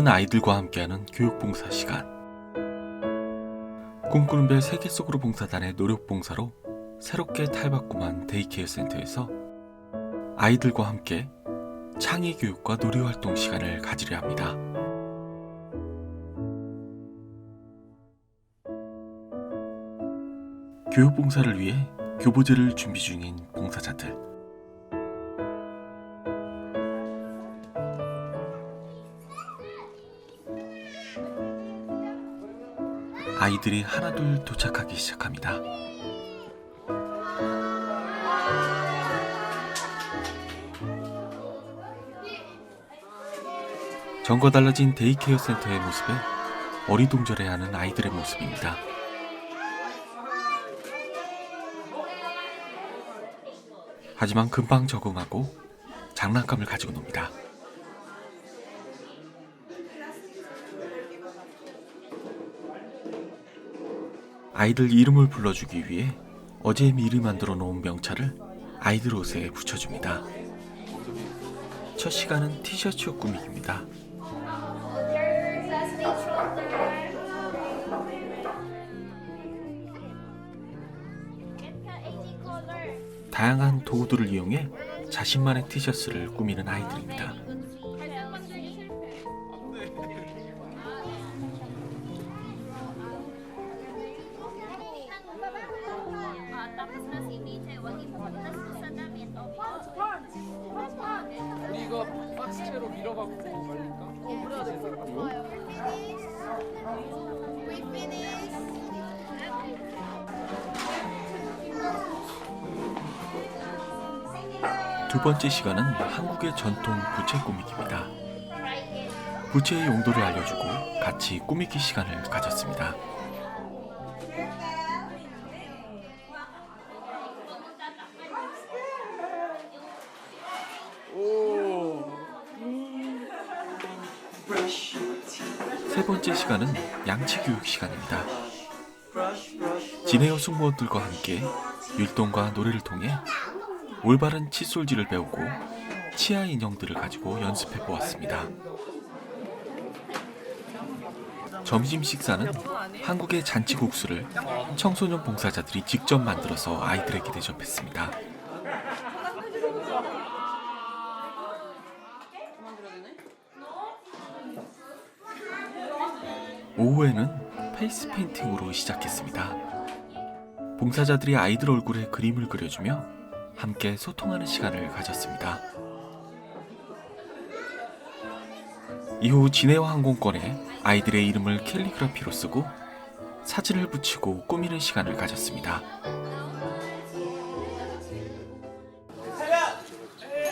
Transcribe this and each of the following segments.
오늘은 아이들과 함께하는 교육봉사 시간. 꿈꾸는 별 세계 속으로 봉사단의 노력봉사로 새롭게 탈바꿈한 데이케어 센터에서 아이들과 함께 창의 교육과 놀이 활동 시간을 가지려 합니다. 교육 봉사를 위해 교보제를 준비 중인 봉사자들. 아이들이 하나둘 도착하기 시작합니다. 전과 달라진 데이케어 센터의 모습에 어리둥절해하는 아이들의 모습입니다. 하지만 금방 적응하고 장난감을 가지고 놉니다. 아이들 이름을 불러주기 위해 어제 미리 만들어 놓은 명찰을 아이들 옷에 붙여줍니다. 첫 시간은 티셔츠 꾸미기입니다. 다양한 도구들을 이용해 자신만의 티셔츠를 꾸미는 아이들입니다. 두 번째 시간은 한국의 전통 부채 꾸미기입니다. 부채의 용도를 알려주고 같이 꾸미기 시간을 가졌습니다. 세 번째 시간은 양치 교육 시간입니다. 진에어 승무원들과 함께 율동과 노래를 통해 올바른 칫솔질을 배우고 치아 인형들을 가지고 연습해 보았습니다. 점심 식사는 한국의 잔치국수를 청소년 봉사자들이 직접 만들어서 아이들에게 대접했습니다. 오후에는 페이스 페인팅으로 시작했습니다. 봉사자들이 아이들 얼굴에 그림을 그려주며 함께 소통하는 시간을 가졌습니다. 이후 진해와 항공권에 아이들의 이름을 캘리그라피로 쓰고 사진을 붙이고 꾸미는 시간을 가졌습니다.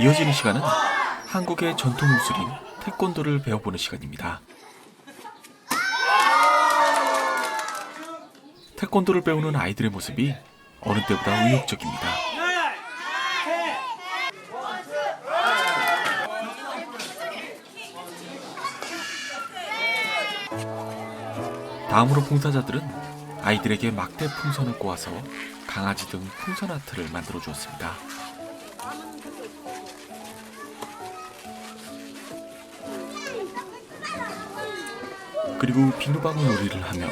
이어지는 시간은 한국의 전통 무술인 태권도를 배워보는 시간입니다. 태권도를 배우는 아이들의 모습이 어느 때보다 의욕적입니다. 다음으로 봉사자들은 아이들에게 막대 풍선을 꼬아서 강아지 등 풍선 아트를 만들어 주었습니다. 그리고 비누방울 놀이를 하며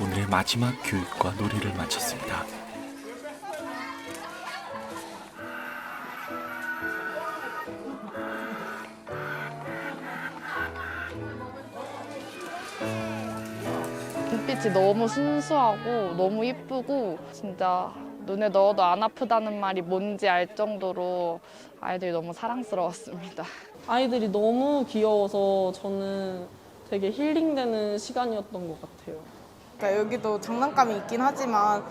오늘의 마지막 교육과 놀이를 마쳤습니다. 눈빛이 너무 순수하고 너무 이쁘고 진짜 눈에 넣어도 안 아프다는 말이 뭔지 알 정도로 아이들이 너무 사랑스러웠습니다. 아이들이 너무 귀여워서 저는 되게 힐링되는 시간이었던 것 같아요. 그러니까 여기도 장난감이 있긴 하지만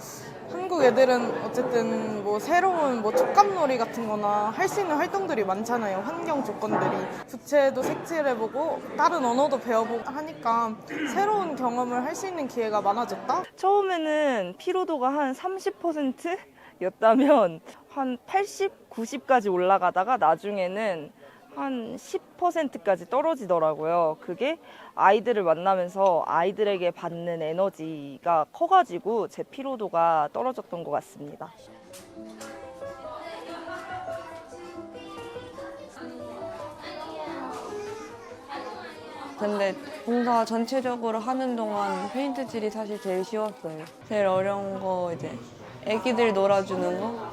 한국 애들은 어쨌든 뭐 새로운 뭐 촉감놀이 같은 거나 할 수 있는 활동들이 많잖아요. 환경 조건들이. 부채도 색칠해보고 다른 언어도 배워보고 하니까 새로운 경험을 할 수 있는 기회가 많아졌다? 처음에는 피로도가 한 30%였다면 한 80, 90까지 올라가다가 나중에는 한 10%까지 떨어지더라고요. 그게 아이들을 만나면서 아이들에게 받는 에너지가 커가지고 제 피로도가 떨어졌던 것 같습니다. 근데 봉사 전체적으로 하는 동안 페인트질이 사실 제일 쉬웠어요. 제일 어려운 거 이제 애기들 놀아주는 거.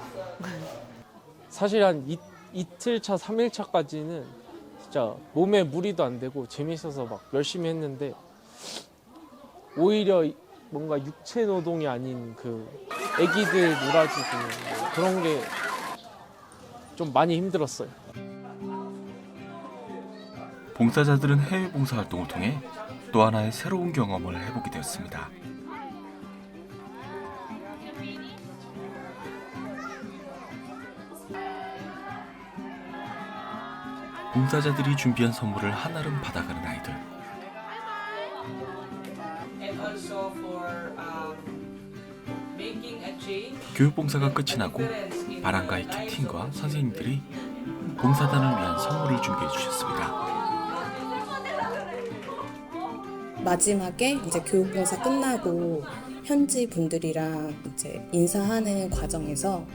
사실 한 이, 이틀 차, 3일 차까지는 진짜 몸에 무리도 안 되고 재밌어서 막 열심히 했는데 오히려 이- 뭔가 육체 노동이 아닌 그 애기들 놀아주고 그런 게 좀 많이 힘들었어요. 봉사자들은 해외 봉사 활동을 통해 또 하나의 새로운 경험을 해보게 되었습니다. 봉사자들이 준비한 선물을 한아름 받아가는 아이들. um, making a change. 교육 봉사가 끝이 나고 바람가의 캡틴과 선생님들이 봉사단을 위한 선물을 준비해 주셨습니다. 마지막에 이제 교육봉사 끝나고 현지 분들이랑 이제 인사하는 과정에서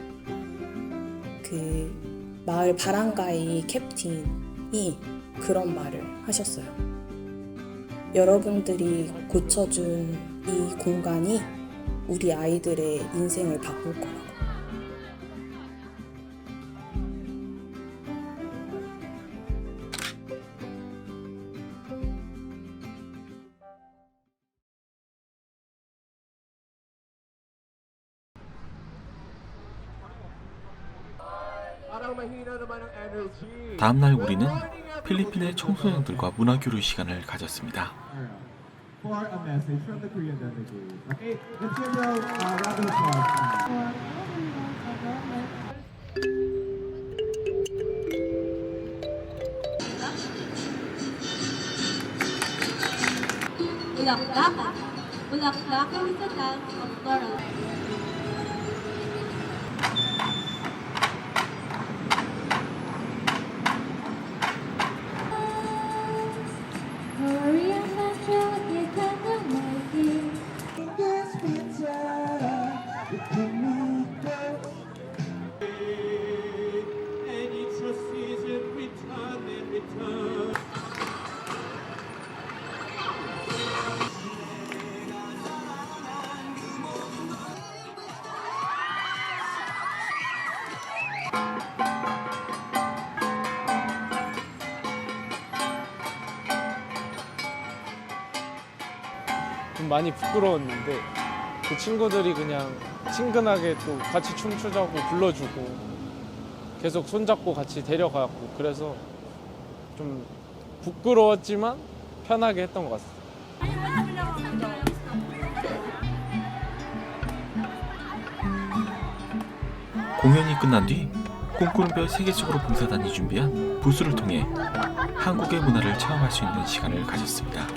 그 마을 바람가이 캡틴 이 그런 말을 하셨어요. 여러분들이 고쳐준 이 공간이 우리 아이들의 인생을 바꿀 거라 다음날 우리는 필리핀의 청소년들과 문화교류 시간을 가졌습니다. 많이 부끄러웠는데 그 친구들이 그냥 친근하게 또 같이 춤추자고 불러주고 계속 손잡고 같이 데려가고 그래서 좀 부끄러웠지만 편하게 했던 것 같습니다. 공연이 끝난 뒤 꿈꾸는 세계적으로 봉사단이 준비한 부스를 통해 한국의 문화를 체험할 수 있는 시간을 가졌습니다.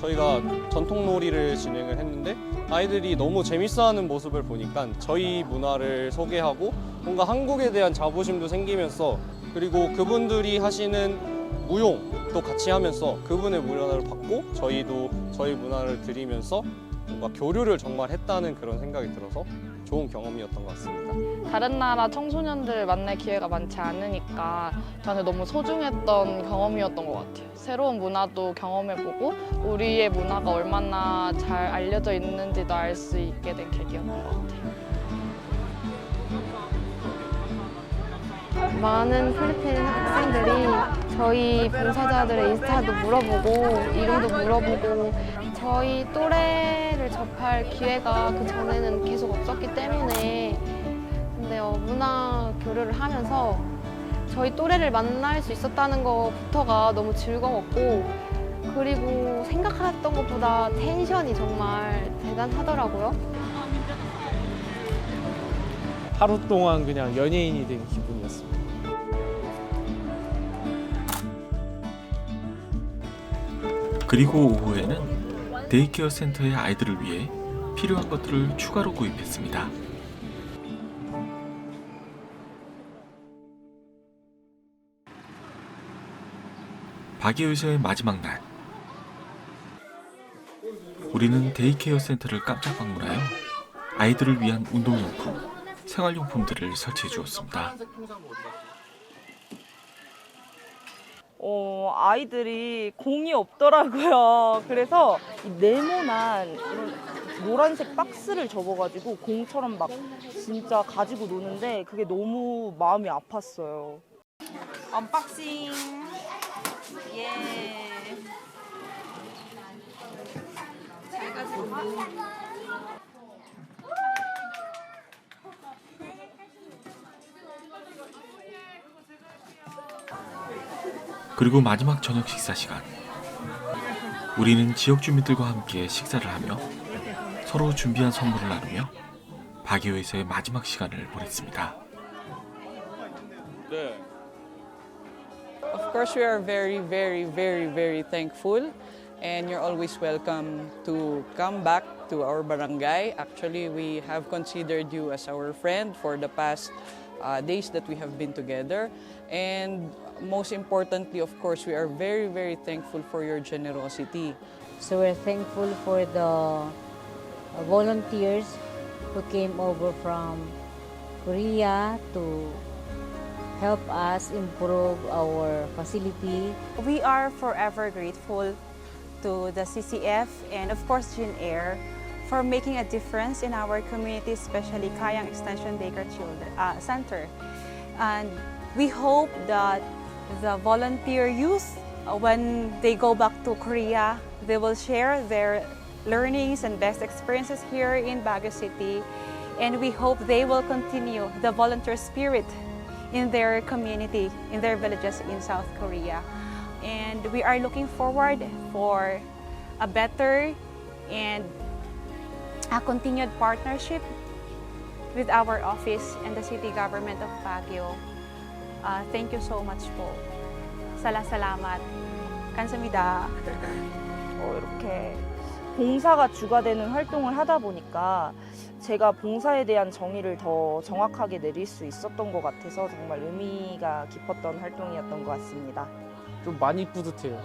저희가 전통놀이를 진행을 했는데 아이들이 너무 재밌어하는 모습을 보니까 저희 문화를 소개하고 뭔가 한국에 대한 자부심도 생기면서 그리고 그분들이 하시는 무용도 같이 하면서 그분의 문화를 받고 저희도 저희 문화를 드리면서 뭔가 교류를 정말 했다는 그런 생각이 들어서 좋은 경험이었던 것 같습니다. 다른 나라 청소년들 만날 기회가 많지 않으니까 저는 너무 소중했던 경험이었던 것 같아요. 새로운 문화도 경험해보고 우리의 문화가 얼마나 잘 알려져 있는지도 알 수 있게 된 계기였던 것 같아요. 많은 필리핀 학생들이 저희 봉사자들의 인스타도 물어보고 이름도 물어보고 저희 또래를 접할 기회가 그 전에는 계속 없었기 때문에 근데 어, 문화 교류를 하면서 저희 또래를 만날 수 있었다는 것부터가 너무 즐거웠고 그리고 생각했던 것보다 텐션이 정말 대단하더라고요. 하루 동안 그냥 연예인이 된 기분이었습니다. 그리고 오후에는 데이케어 센터의 아이들을 위해 필요한 것들을 추가로 구입했습니다. 박예의사의 마지막 날. 우리는 데이케어 센터를 깜짝 방문하여 아이들을 위한 운동용품, 생활용품들을 설치해 주었습니다. 어, 아이들이 공이 없더라고요. 그래서 이 네모난 이런 노란색 박스를 접어가지고 공처럼 막 진짜 가지고 노는데 그게 너무 마음이 아팠어요. 언박싱. 예. 잘 가지고. 그리고 마지막 저녁 식사 시간. 우리는 지역 주민들과 함께 식사를 하며 서로 준비한 선물을 나누며 박예회에서의 마지막 시간을 보냈습니다. 네. Of course, we are very, very, very, very thankful, and you're always welcome to come back to our barangay. Actually, we have considered you as our friend for the past uh, days that we have been together, and most importantly, of course, we are very, very thankful for your generosity. So we're thankful for the uh, volunteers who came over from Korea to help us improve our facility. We are forever grateful to the CCF and of course Jin Air for making a difference in our community, especially Kayang Extension Daycare Children uh, Center. And we hope that the volunteer youth, uh, when they go back to Korea, they will share their learnings and best experiences here in Baguio City. And we hope they will continue the volunteer spirit in their community, in their villages in South Korea. And we are looking forward for a better and a continued partnership with our office and the city government of Baguio. Uh, thank you so much po. Sala salamat. 감사합니다. 어, 이렇게 봉사가 주가 되는 활동을 하다 보니까 제가 봉사에 대한 정의를 더 정확하게 내릴 수 있었던 것 같아서 정말 의미가 깊었던 활동이었던 것 같습니다. 좀 많이 뿌듯해요.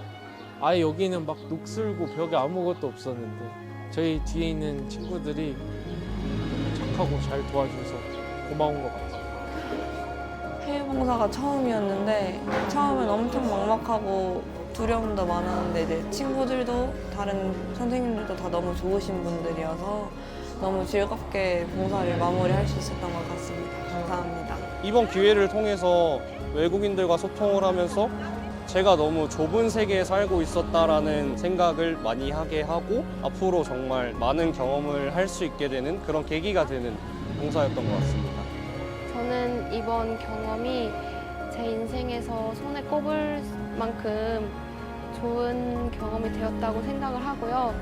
아예 여기는 막 녹슬고 벽에 아무것도 없었는데 저희 뒤에 있는 친구들이 착하고 잘 도와줘서 고마운 것 같아요. 봉사가 처음이었는데 처음엔 엄청 막막하고 두려움도 많았는데 이제 친구들도 다른 선생님들도 다 너무 좋으신 분들이어서 너무 즐겁게 봉사를 마무리할 수 있었던 것 같습니다. 감사합니다. 이번 기회를 통해서 외국인들과 소통을 하면서 제가 너무 좁은 세계에 살고 있었다라는 생각을 많이 하게 하고 앞으로 정말 많은 경험을 할 수 있게 되는 그런 계기가 되는 봉사였던 것 같습니다. 저는 이번 경험이 제 인생에서 손에 꼽을 만큼 좋은 경험이 되었다고 생각을 하고요.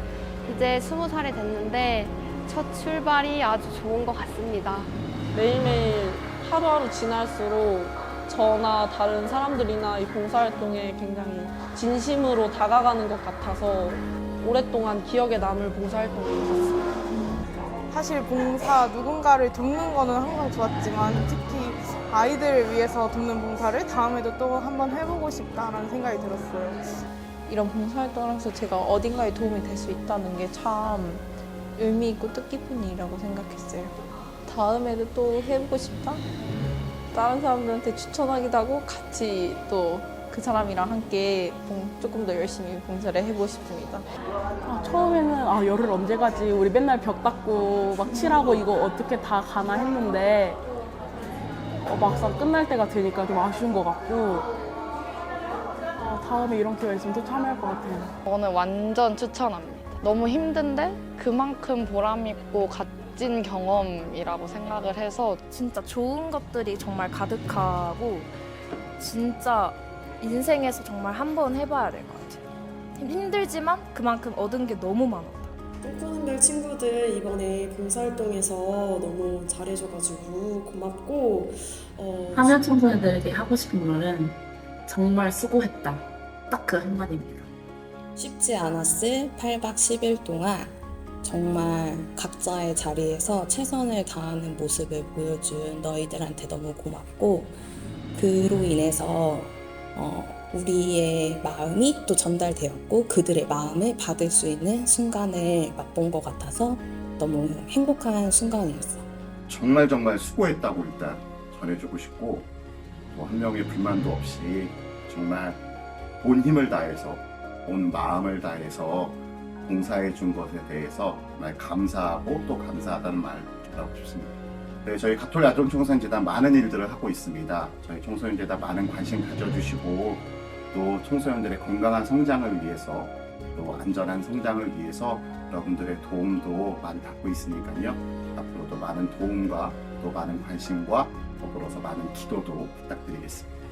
이제 스무 살이 됐는데 첫 출발이 아주 좋은 것 같습니다. 매일매일 하루하루 지날수록 저나 다른 사람들이나 이 봉사활동에 굉장히 진심으로 다가가는 것 같아서 오랫동안 기억에 남을 봉사활동인 것 같습니다. 사실 봉사 누군가를 돕는 거는 항상 좋았지만 특히 아이들을 위해서 돕는 봉사를 다음에도 또 한번 해보고 싶다라는 생각이 들었어요. 이런 봉사활동을 하면서 제가 어딘가에 도움이 될 수 있다는 게 참 의미 있고 뜻깊은 일이라고 생각했어요. 다음에도 또 해보고 싶다? 다른 사람들한테 추천하기도 하고 같이 또 그 사람이랑 함께 봉- 조금 더 열심히 봉사를 해보고 싶습니다. 처음에는 아 열흘 언제 가지 우리 맨날 벽 닦고 막 칠하고 이거 어떻게 다 가나 했는데 어, 막상 끝날 때가 되니까 좀 아쉬운 것 같고 아, 다음에 이런 기회가 있으면 또 참여할 것 같아요. 저는 완전 추천합니다. 너무 힘든데 그만큼 보람 있고 값진 경험이라고 생각을 해서 진짜 좋은 것들이 정말 가득하고 진짜 인생에서 정말 한 번 해봐야 될 것 같아요. 힘들지만 그만큼 얻은 게 너무 많아. 꿈꾸는 친구들 이번에 봉사활동에서 너무 잘해줘가지고 고맙고 어, 하면 청소년들에게 하고 싶은 말은 정말 수고했다. 딱 그 한마디입니다. 쉽지 않았을 8박 10일 동안 정말 각자의 자리에서 최선을 다하는 모습을 보여준 너희들한테 너무 고맙고 그로 인해서 어, 우리의 마음이 또 전달되었고 그들의 마음을 받을 수 있는 순간을 맛본 것 같아서 너무 행복한 순간이었어. 정말 정말 수고했다고 일단 전해주고 싶고 뭐 한 명의 불만도 없이 정말 온 힘을 다해서 온 마음을 다해서 봉사해 준 것에 대해서 정말 감사하고 또 감사하다는 말을 전하고 싶습니다. 네, 저희 가톨릭 아동 청소년재단 많은 일들을 하고 있습니다. 저희 청소년재단 많은 관심 가져주시고 또 청소년들의 건강한 성장을 위해서 또 안전한 성장을 위해서 여러분들의 도움도 많이 받고 있으니까요. 앞으로도 많은 도움과 또 많은 관심과 더불어서 많은 기도도 부탁드리겠습니다.